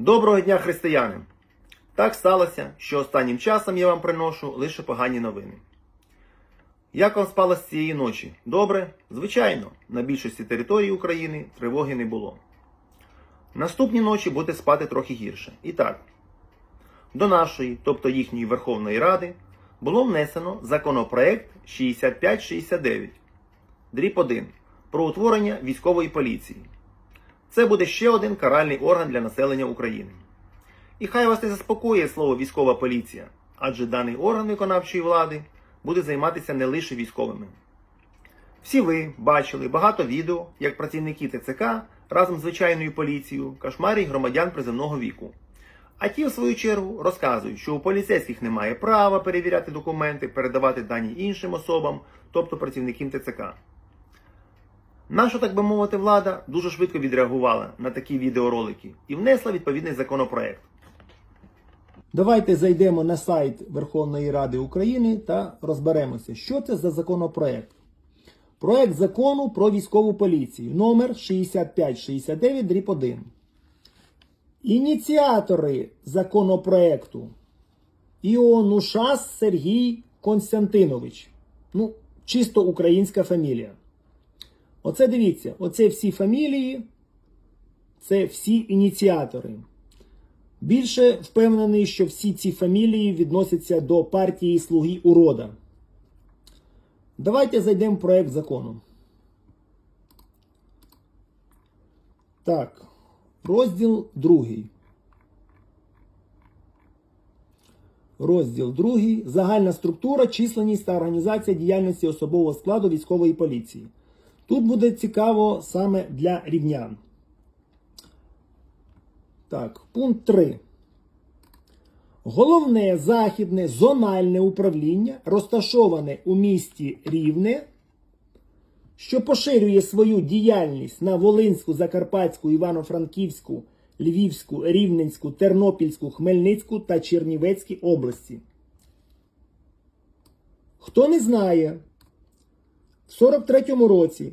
Доброго дня, християни! Так сталося, що останнім часом я вам приношу лише погані новини. Як вам спалося цієї ночі? Добре? Звичайно, на більшості території України тривоги не було. Наступні ночі будете спати трохи гірше. І так, до нашої, тобто їхньої Верховної Ради, було внесено законопроект 6569, дріб 1 про утворення військової поліції. Це буде ще один каральний орган для населення України. І хай вас не заспокоює слово військова поліція, адже даний орган виконавчої влади буде займатися не лише військовими. Всі ви бачили багато відео, як працівники ТЦК разом з звичайною поліцією кошмарять громадян приземного віку. А ті, в свою чергу, розказують, що у поліцейських немає права перевіряти документи, передавати дані іншим особам, тобто працівникам ТЦК. Наша, так би мовити, влада дуже швидко відреагувала на такі відеоролики і внесла відповідний законопроект. Давайте зайдемо на сайт Верховної Ради України та розберемося, що це за законопроект. Проект закону про військову поліцію номер 6569 дріб 1. Ініціатори законопроекту Іонушас Сергій Константинович. Ну, чисто українська фамілія. Оце дивіться, оце всі фамілії, це всі ініціатори. Більше впевнений, що всі ці фамілії відносяться до партії Слуги Урода. Давайте зайдемо в проект закону. Так, розділ другий. Розділ другий. Загальна структура, численність та організація діяльності особового складу військової поліції. Тут буде цікаво саме для рівнян. Так, пункт 3. Головне західне зональне управління розташоване у місті Рівне, що поширює свою діяльність на Волинську, Закарпатську, Івано-Франківську, Львівську, Рівненську, Тернопільську, Хмельницьку та Чернівецькій області. Хто не знає, в 43-му році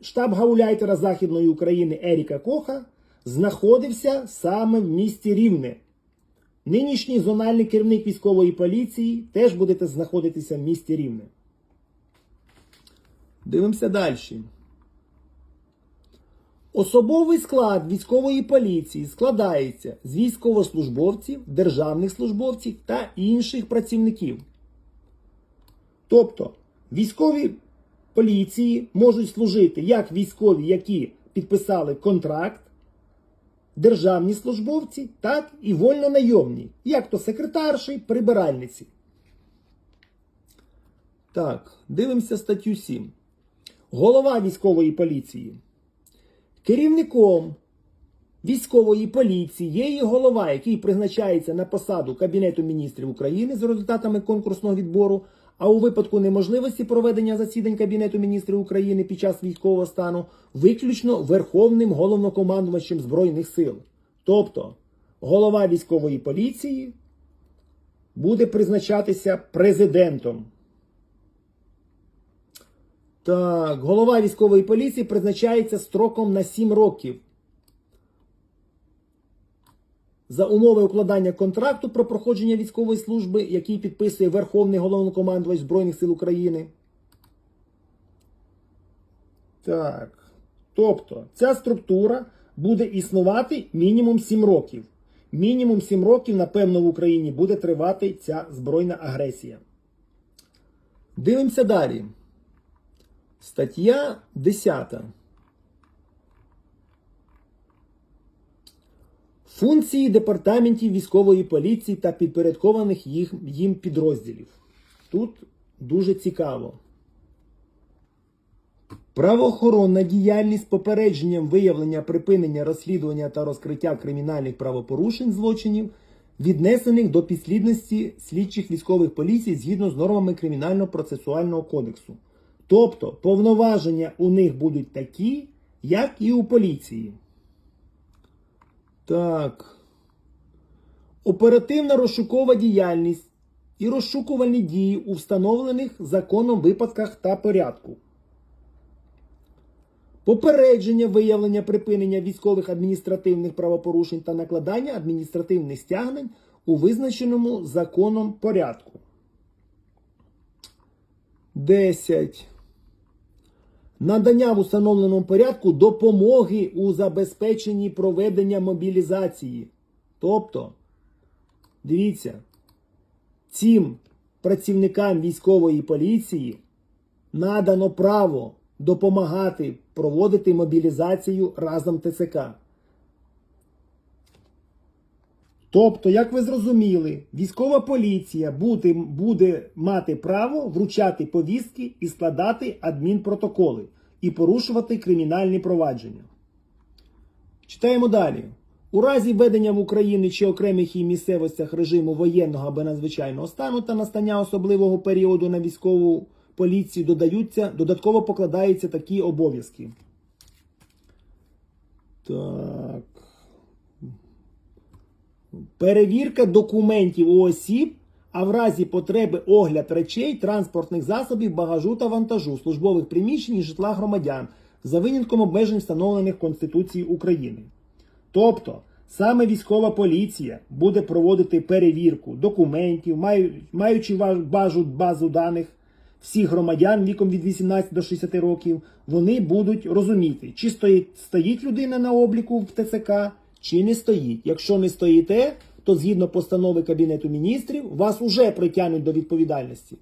штаб, гауляйтера Західної України Еріка Коха знаходився саме в місті Рівне. Нинішній зональний керівник військової поліції теж будете знаходитися в місті Рівне. Дивимося далі. Особовий склад військової поліції складається з військовослужбовців, державних службовців та інших працівників. Тобто, військові поліції можуть служити як військові, які підписали контракт, державні службовці, так і вольнонайомні, як то секретарші, прибиральниці. Так, дивимося статтю 7. Голова військової поліції. Керівником військової поліції є її голова, який призначається на посаду Кабінету міністрів України за результатами конкурсного відбору. А у випадку неможливості проведення засідань Кабінету міністрів України під час військового стану виключно Верховним головнокомандувачем Збройних сил. Тобто голова військової поліції буде призначатися президентом. Так, голова військової поліції призначається строком на 7 років. За умови укладання контракту про проходження військової служби, який підписує Верховний головнокомандувач Збройних сил України. Так. Тобто, ця структура буде існувати мінімум 7 років. Мінімум 7 років, напевно, в Україні буде тривати ця збройна агресія. Дивимося далі. Стаття 10. Функції департаментів військової поліції та підпорядкованих їх, їм підрозділів. Тут дуже цікаво. Правоохоронна діяльність попередженням виявлення припинення розслідування та розкриття кримінальних правопорушень злочинів, віднесених до підслідності слідчих військових поліцій згідно з нормами Кримінально-процесуального кодексу. Тобто повноваження у них будуть такі, як і у поліції. Так. Оперативна розшукова діяльність і розшукувальні дії у встановлених законом випадках та порядку. попередження виявлення припинення військових адміністративних правопорушень та накладання адміністративних стягнень у визначеному законом порядку. 10. Надання в установленому порядку допомоги у забезпеченні проведення мобілізації. Тобто, дивіться, цим працівникам військової поліції надано право допомагати проводити мобілізацію разом ТЦК. Тобто, як ви зрозуміли, військова поліція буде, буде мати право вручати повістки і складати адмінпротоколи і порушувати кримінальні провадження. Читаємо далі. У разі введення в Україні чи окремих її місцевостях режиму воєнного або надзвичайного стану та настання особливого періоду на військову поліцію додаються, додатково покладаються такі обов'язки. Так. Перевірка документів у осіб, а в разі потреби огляд речей, транспортних засобів, багажу та вантажу, службових приміщень і житла громадян за винятком обмежень, встановлених Конституцією України. Тобто, саме військова поліція буде проводити перевірку документів, маючи базу, базу даних всіх громадян віком від 18 до 60 років, вони будуть розуміти, чи стоїть, стоїть людина на обліку в ТЦК, чи не стоїть. Якщо не стоїте, то згідно постанови Кабінету міністрів вас уже притягнуть до відповідальності.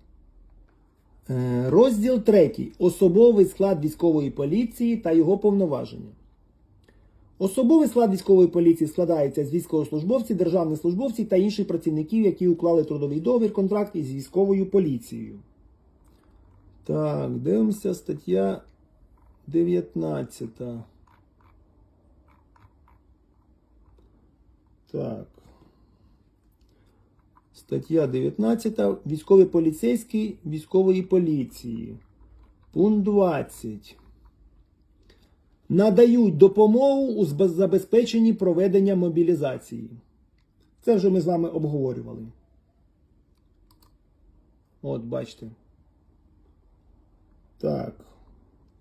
Е, Розділ 3. Особовий склад військової поліції та його повноваження. Особовий склад військової поліції складається з військовослужбовців, державних службовців та інших працівників, які уклали трудовий договір, контракт із військовою поліцією. Так, дивимося стаття 19. Так. Стаття 19. Військовий поліцейський військової поліції. Пункт 20. Надають допомогу у забезпеченні проведення мобілізації. Це вже ми з вами обговорювали. От, бачите. Так.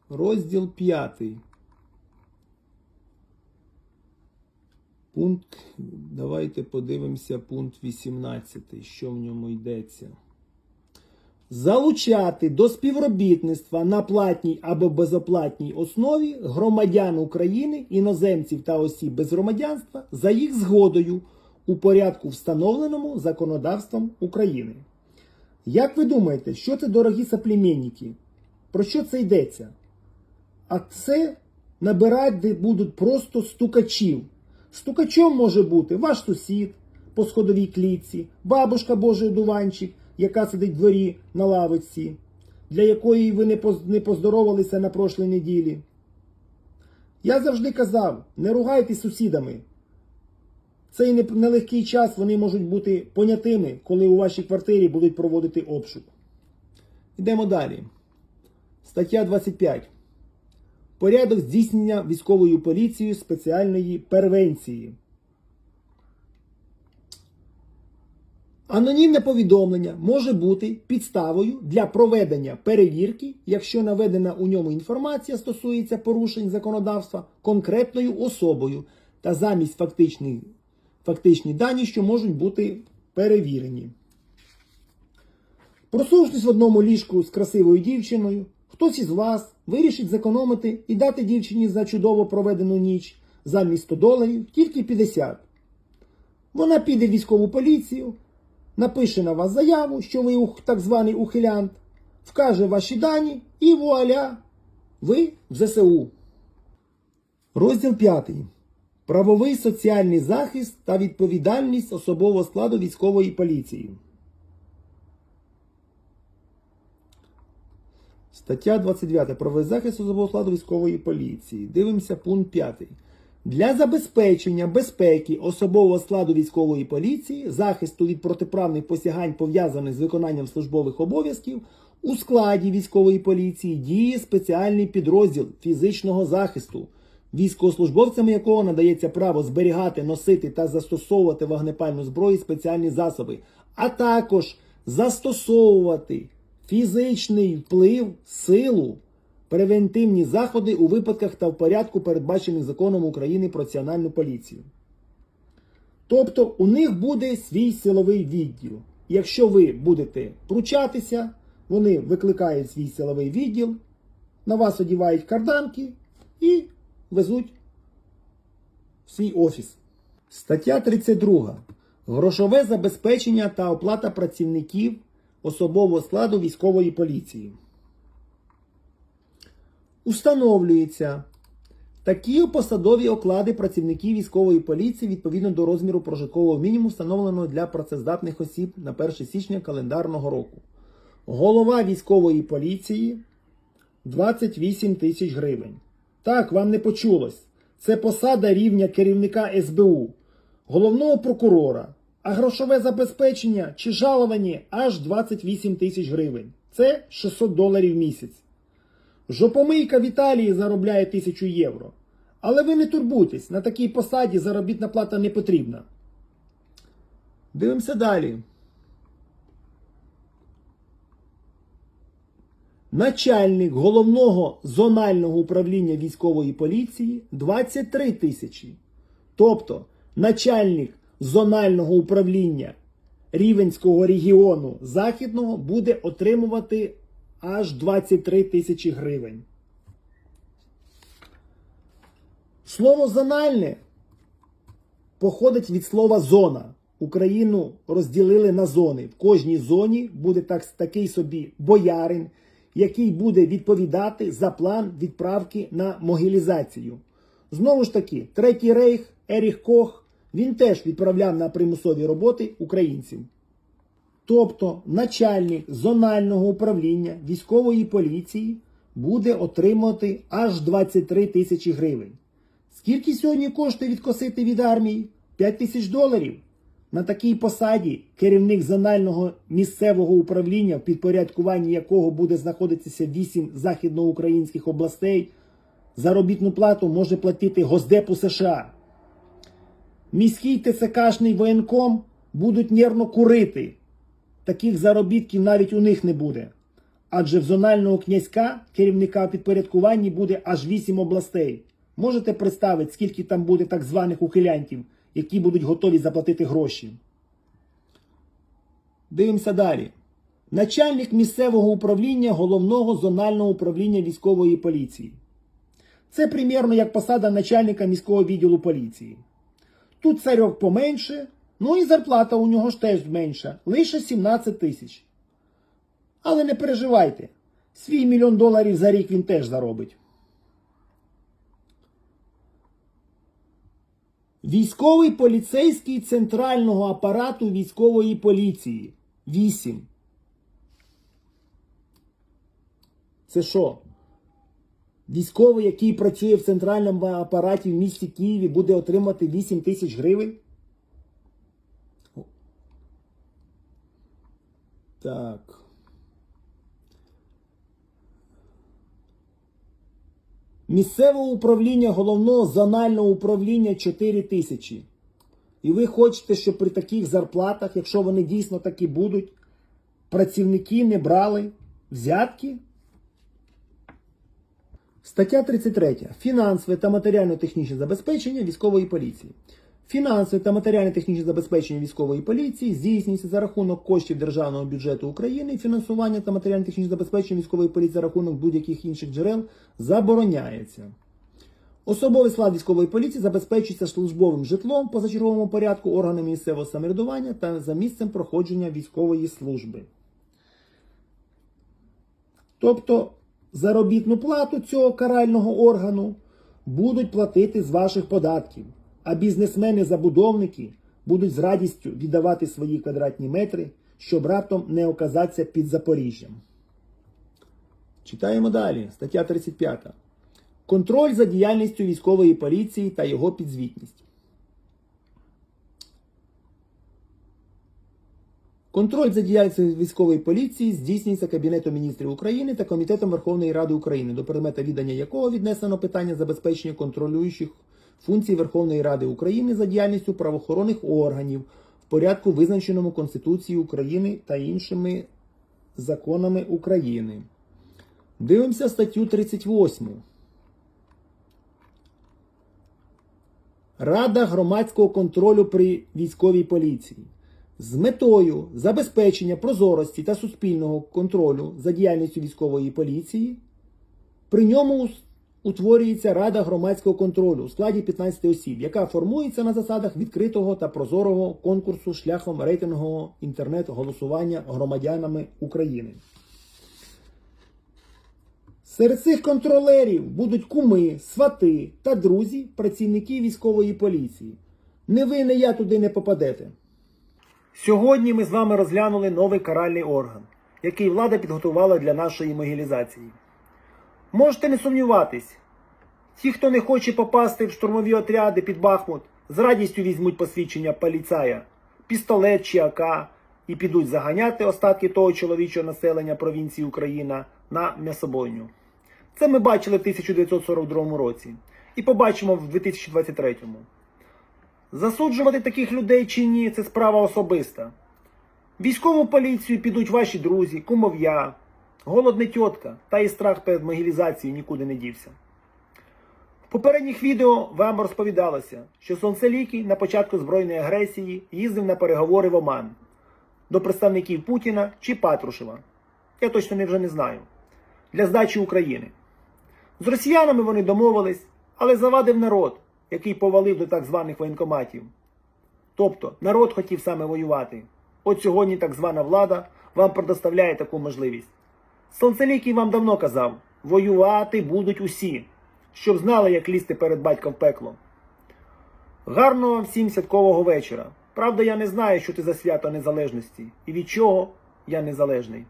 Розділ 5. Пункт. Давайте подивимося пункт 18, що в ньому йдеться. Залучати до співробітництва на платній або безоплатній основі громадян України, іноземців та осіб без громадянства за їх згодою у порядку, встановленому законодавством України. Як ви думаєте, що це дорогі соплеменники? Про що це йдеться? А це набирати будуть просто стукачів. Стукачом може бути ваш сусід по сходовій клітці, бабушка Божий одуванчик, яка сидить в дворі на лавиці, для якої ви не поздоровалися на прошлій неділі. Я завжди казав, не ругайтесь сусідами. Цей нелегкий час вони можуть бути понятими, коли у вашій квартирі будуть проводити обшук. Йдемо далі. Стаття 25. Порядок здійснення військовою поліцією спеціальної первенції. Анонімне повідомлення може бути підставою для проведення перевірки, якщо наведена у ньому інформація стосується порушень законодавства конкретною особою та замість фактичних, фактичні дані, що можуть бути перевірені. Просувшись в одному ліжку з красивою дівчиною, хтось із вас вирішить зекономити і дати дівчині за чудово проведену ніч замість 100 доларів тільки 50. Вона піде в військову поліцію, напише на вас заяву, що ви так званий ухилянт, вкаже ваші дані і вуаля! Ви в ЗСУ. Розділ 5. Правовий соціальний захист та відповідальність особового складу військової поліції. Стаття 29. Правовий захист особового складу військової поліції. Дивимося пункт 5. Для забезпечення безпеки особового складу військової поліції, захисту від протиправних посягань, пов'язаних з виконанням службових обов'язків, у складі військової поліції діє спеціальний підрозділ фізичного захисту, військовослужбовцям якого надається право зберігати, носити та застосовувати вогнепальну зброю і спеціальні засоби, а також застосовувати фізичний вплив, силу превентивні заходи у випадках та в порядку, передбачених законом України про національну поліцію. Тобто у них буде свій силовий відділ. Якщо ви будете пручатися, вони викликають свій силовий відділ, на вас одівають карданки і везуть в свій офіс. Стаття 32. Грошове забезпечення та оплата працівників особового складу військової поліції. Установлюється такі посадові оклади працівників військової поліції відповідно до розміру прожиткового мінімуму, встановленого для працездатних осіб на 1 січня календарного року. Голова військової поліції 28 тисяч гривень. Так, вам не почулось. Це посада рівня керівника СБУ, головного прокурора, а грошове забезпечення чи жаловані аж 28 тисяч гривень. Це 600 доларів в місяць. Жопомийка в Італії заробляє 1000 євро. Але ви не турбуйтесь, на такій посаді заробітна плата не потрібна. Дивимося далі. Начальник головного зонального управління військової поліції 23 тисячі. Тобто начальник зонального управління Рівенського регіону Західного буде отримувати аж 23 тисячі гривень. Слово зональне походить від слова зона. Україну розділили на зони. В кожній зоні буде так, такий собі боярин, який буде відповідати за план відправки на могилізацію. Знову ж таки, Третій рейх Еріх Кох він теж відправляв на примусові роботи українців. Тобто начальник зонального управління військової поліції буде отримувати аж 23 тисячі гривень. Скільки сьогодні коштує відкосити від армії? 5 тисяч доларів. На такій посаді керівник зонального місцевого управління, в підпорядкуванні якого буде знаходитися 8 західноукраїнських областей, заробітну плату може платити Госдепу США. Міський ТЦКшний воєнком будуть нервно курити. Таких заробітків навіть у них не буде. Адже в зонального князька керівника підпорядкуванні буде аж 8 областей. Можете представити, скільки там буде так званих ухилянтів, які будуть готові заплатити гроші. Дивимося далі. Начальник місцевого управління головного зонального управління військової поліції. Це примірно як посада начальника міського відділу поліції. Тут царьок поменше, ну і зарплата у нього ж теж менша, лише 17 тисяч. Але не переживайте, свій мільйон доларів за рік він теж заробить. Військовий поліцейський центрального апарату військової поліції. 8. Це що? Військовий, який працює в центральному апараті в місті Києві, буде отримати 8 тисяч гривень? Так. Місцевого управління головного зонального управління 4 тисячі. І ви хочете, щоб при таких зарплатах, якщо вони дійсно такі будуть, працівники не брали взятки? Стаття 33. Фінансове та матеріально-технічне забезпечення військової поліції. Фінансове та матеріально-технічне забезпечення військової поліції здійснюється за рахунок коштів державного бюджету України. Фінансування та матеріально-технічне забезпечення військової поліції за рахунок будь-яких інших джерел забороняється. Особовий склад військової поліції забезпечується службовим житлом позачерговому порядку органами місцевого самоврядування та за місцем проходження військової служби. Тобто заробітну плату цього карального органу будуть платити з ваших податків, а бізнесмени-забудовники будуть з радістю віддавати свої квадратні метри, щоб раптом не оказатися під Запоріжжям. Читаємо далі. Стаття 35. Контроль за діяльністю військової поліції та його підзвітність. Контроль за діяльністю військової поліції здійснюється Кабінетом міністрів України та Комітетом Верховної Ради України, до предмета віддання якого віднесено питання забезпечення контролюючих функцій Верховної Ради України за діяльністю правоохоронних органів в порядку, визначеному Конституцією України та іншими законами України. Дивимося статтю 38. Рада громадського контролю при військовій поліції з метою забезпечення прозорості та суспільного контролю за діяльністю військової поліції. При ньому утворюється Рада громадського контролю у складі 15 осіб, яка формується на засадах відкритого та прозорого конкурсу шляхом рейтингового інтернет-голосування громадянами України. Серед цих контролерів будуть куми, свати та друзі працівників військової поліції. Не ви, не я туди не попадете. Сьогодні ми з вами розглянули новий каральний орган, який влада підготувала для нашої могілізації. Можете не сумніватись, ті, хто не хоче попасти в штурмові отряди під Бахмут, з радістю візьмуть посвідчення поліцая, пістолет чи АК і підуть заганяти остатки того чоловічого населення провінції Україна на м'ясобойню. Це ми бачили в 1942 році і побачимо в 2023. Засуджувати таких людей чи ні, це справа особиста. Військову поліцію підуть ваші друзі, кумов'я, голодна тітка, та і страх перед могілізацією нікуди не дівся. В попередніх відео вам розповідалося, що Сонцелікий на початку збройної агресії їздив на переговори в Оман до представників Путіна чи Патрушева. Я точно не вже не знаю. Для здачі України. З росіянами вони домовились, але завадив народ, який повалив до так званих воєнкоматів. Тобто народ хотів саме воювати. От сьогодні так звана влада вам предоставляє таку можливість. Сонцелікий вам давно казав, воювати будуть усі, щоб знали, як лізти перед батьком пекло. Гарного вам всім святкового вечора. Правда, я не знаю, що це за свято незалежності і від чого я незалежний.